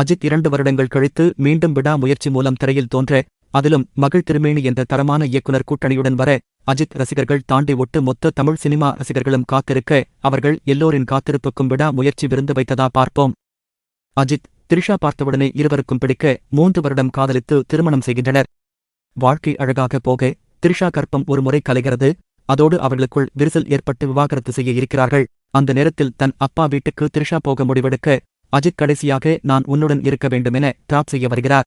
அஜித் இரண்டு வருடங்கள் கழித்து மீண்டும் விடா முயற்சி மூலம் திரையில் தோன்ற அதிலும் மகள் திருமேனி என்ற தரமான இயக்குனர் கூட்டணியுடன் வர அஜித் ரசிகர்கள் தாண்டி ஒட்டு மொத்த தமிழ் சினிமா ரசிகர்களும் காத்திருக்க அவர்கள் எல்லோரின் காத்திருப்புக்கும் விடா முயற்சி விருந்து வைத்ததா பார்ப்போம். அஜித் த்ரிஷா பார்த்தவுடனே இருவருக்கும் பிடிக்க மூன்று வருடம் காதலித்து திருமணம் செய்கின்றனர். வாழ்க்கை அழகாக போக த்ரிஷா கற்பம் ஒருமுறை கலைகிறது அதோடு அவர்களுக்குள் விரிசல் ஏற்பட்டு விவாகரத்து செய்ய இருக்கிறார்கள். அந்த நேரத்தில் தன் அப்பா வீட்டுக்கு த்ரிஷா போக முடிவெடுக்க அஜித் கடைசியாக நான் உன்னுடன் இருக்க வேண்டுமென டிராப் செய்ய வருகிறார்.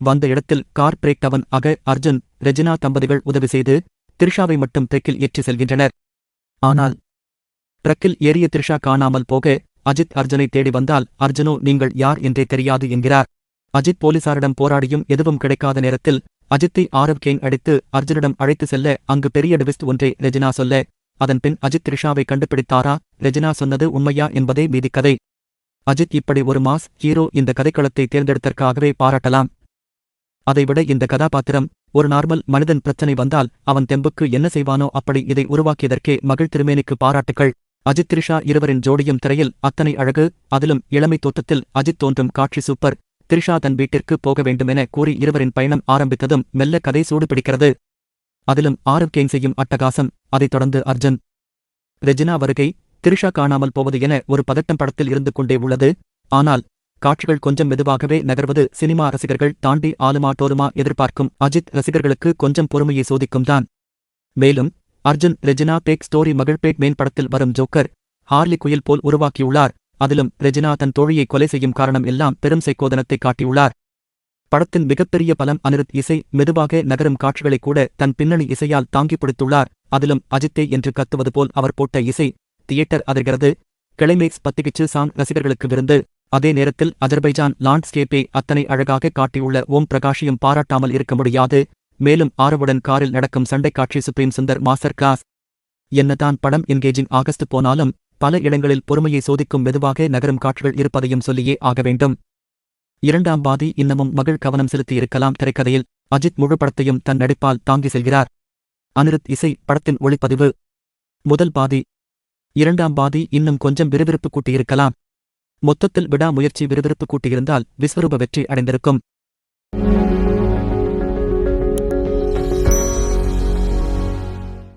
வந்த இடத்தில் கார் பிரேக் டவன் ஆக அர்ஜுன் ரெஜினா தம்பதிகள் உதவி செய்து த்ரிஷாவை மட்டும் ட்ரெக்கில் ஏற்றி செல்கின்றனர். ஆனால் ட்ரக்கில் ஏறிய த்ரிஷா காணாமல் போக அஜித் அர்ஜுனை தேடி வந்தால் அர்ஜுனோ நீங்கள் யார் என்றே தெரியாது என்கிறார். அஜித் போலீசாரிடம் போராடியும் எதுவும் கிடைக்காத நேரத்தில் அஜித்தை ஆரவ் கேங் அடித்து அர்ஜுனிடம் அழைத்து செல்ல அங்கு பெரிய டிவிஸ்ட் ஒன்றை ரெஜினா சொல்ல அதன்பின் அஜித் த்ரிஷாவை கண்டுபிடித்தாரா? ரெஜினா சொன்னது உண்மையா என்பதே மீதிக்கதை அஜித் இப்படி ஒரு மாஸ் ஹீரோ இந்த கதைக்களத்தை தேர்ந்தெடுத்தற்காகவே பாராட்டலாம். அதைவிட இந்த கதாபாத்திரம் ஒரு நார்மல் மனிதன் பிரச்சனை வந்தால் அவன் தெம்புக்கு என்ன செய்வானோ அப்படி இதை உருவாக்கியதற்கே மகள் திருமேனிக்கு பாராட்டுக்கள். அஜித் த்ரிஷா இருவரின் ஜோடியும் திரையில் அத்தனை அழகு அதிலும் இளமை தோற்றத்தில் அஜித் தோன்றும் காட்சி சூப்பர். த்ரிஷா தன் வீட்டிற்கு போக வேண்டுமென கூறி இருவரின் பயணம் ஆரம்பித்ததும் மெல்ல கதை சூடு பிடிக்கிறது. அதிலும் ஆரோக்கியம் கேங் செய்யும் அட்டகாசம். அதைத் தொடர்ந்து அர்ஜுன். ரெஜினா வருகை திரிஷா காணாமல் போவது என ஒரு பதட்டம் படத்தில் இருந்து கொண்டே உள்ளது. ஆனால் காட்சிகள் கொஞ்சம் மெதுவாகவே நகர்வது சினிமா ரசிகர்கள் தாண்டி ஆலுமா டோலுமா எதிர்பார்க்கும் அஜித் ரசிகர்களுக்கு கொஞ்சம் பொறுமையை சோதிக்கும் தான். மேலும் அர்ஜுன் ரெஜினா பேக் ஸ்டோரி மகிழ்பேட் மேன் படத்தில் வரும் ஜோக்கர் ஹார்லி குயில் போல் உருவாக்கியுள்ளார். அதிலும் ரெஜினா தன் தோழியை கொலை செய்யும் காரணம் எல்லாம் பெரும் சைக்கோதனத்தை காட்டியுள்ளார். படத்தின் மிகப்பெரிய பலம் அனிருத் இசை மெதுவாக நகரும் காட்சிகளை கூட தன் பின்னணி இசையால் தாங்கி பிடித்துள்ளார். அதிலும் அஜித்தே என்று கத்துவது போல் அவர் போட்ட இசை தியேட்டர் அதிர்கிறது. கிளைமேக்ஸ் பத்திகிச்சு சாங் ரசிகர்களுக்கு விருந்து. அதே நேரத்தில் அஜர்பைஜான் லாண்ட்ஸ்கேப்பை அத்தனை அழகாக காட்டியுள்ள ஓம் பிரகாஷையும் பாராட்டாமல் இருக்க முடியாது. மேலும் ஆரவுடன் காரில் நடக்கும் சண்டை காட்சி சுப்ரீம் சுந்தர் மாஸ்டர் கிளாஸ் என்னதான் படம் என்கேஜிங் ஆகஸ்ட் போனாலும் பல இடங்களில் பொறுமையை சோதிக்கும் மெதுவாக நகரும் காட்சிகள் இருப்பதையும் சொல்லியே ஆக வேண்டும். இரண்டாம் பாதி இன்னமும் மகள் கவனம் செலுத்தி இருக்கலாம் திரைக்கதையில். அஜித் முழு படத்தையும் தன் நடிப்பால் தாங்கி செல்கிறார். அனிருத் இசை படத்தின் ஒளிப்பதிவு. முதல் பாதி இரண்டாம் பாதி இன்னும் கொஞ்சம் விறுவிறுப்பு கூட்டியிருக்கலாம். மொத்தத்தில் விடாமுயற்சி விறுவிறுப்பு கூட்டியிருந்தால் விஸ்வரூப வெற்றி அடைந்திருக்கும்.